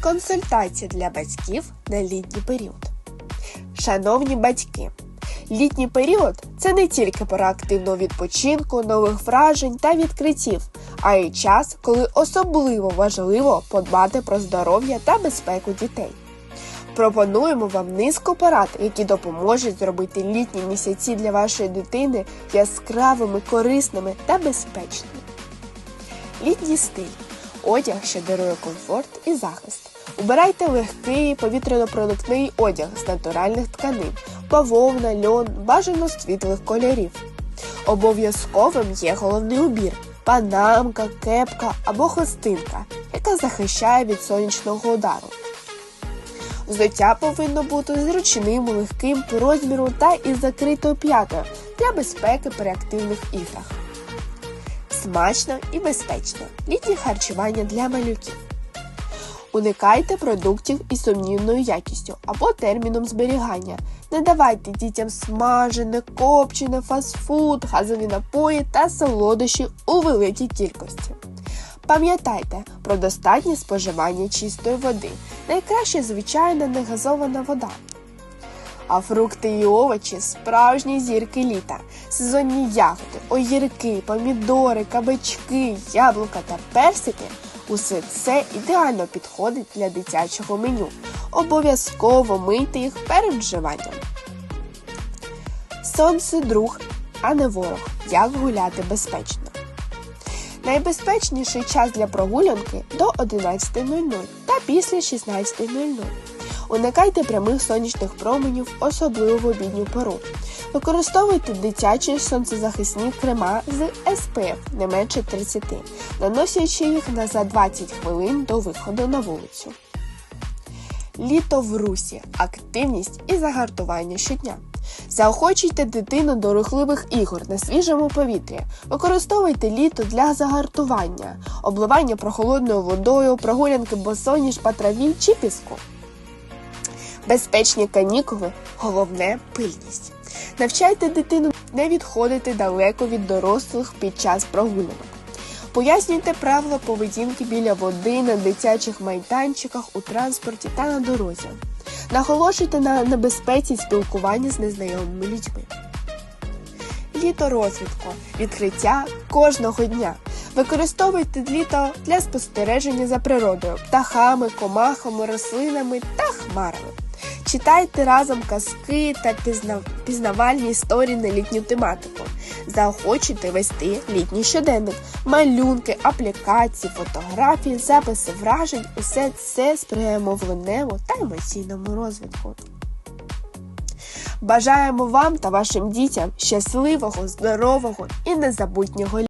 Консультація для батьків на літній період. Шановні батьки, літній період це не тільки пора активного відпочинку, нових вражень та відкриттів, а й час, коли особливо важливо подбати про здоров'я та безпеку дітей. Пропонуємо вам низку порад, які допоможуть зробити літні місяці для вашої дитини яскравими, корисними та безпечними. Літній стиль одяг, що дарує комфорт і захист. Убирайте легкий повітряно-проникний одяг з натуральних тканин, бавовна, льон, бажано світлих кольорів. Обов'язковим є головний убір панамка, кепка або хустинка, яка захищає від сонячного удару. Взуття повинно бути зручним, легким по розміру та із закритою п'ятою для безпеки при активних іграх. Смачно і безпечно. Літнє харчування для малюків. Уникайте продуктів із сумнівною якістю або терміном зберігання. Не давайте дітям смажене, копчене, фастфуд, газові напої та солодощі у великій кількості. Пам'ятайте про достатнє споживання чистої води. Найкраще звичайна негазована вода. А фрукти і овочі справжні зірки літа. Сезонні ягоди, огірки, помідори, кабачки, яблука та персики усе це ідеально підходить для дитячого меню. Обов'язково мийте їх перед вживанням. Сонце друг, а не ворог. Як гуляти безпечно. Найбезпечніший час для прогулянки до 11.00 та після 16.00. Уникайте прямих сонячних променів, особливо в обідню пору. Використовуйте дитячі сонцезахисні крема з SPF не менше 30, наносячи їх на за 20 хвилин до виходу на вулицю. Літо в русі. Активність і загартування щодня. Заохочуйте дитину до рухливих ігор на свіжому повітрі. Використовуйте літо для загартування, обливання прохолодною водою, прогулянки босоніж по траві чи піску. Безпечні канікули головне пильність. Навчайте дитину не відходити далеко від дорослих під час прогулянок. Пояснюйте правила поведінки біля води на дитячих майданчиках у транспорті та на дорозі. Наголошуйте на небезпеці спілкування з незнайомими людьми. Літо розвитку. Відкриття кожного дня. Використовуйте літо для спостереження за природою, птахами, комахами, рослинами та хмарами. Читайте разом казки та пізнавальні історії на літню тематику. Заохочуйте вести літній щоденник, малюнки, аплікації, фотографії, записи вражень усе це сприяє мовленневу та емоційному розвитку. Бажаємо вам та вашим дітям щасливого, здорового і незабутнього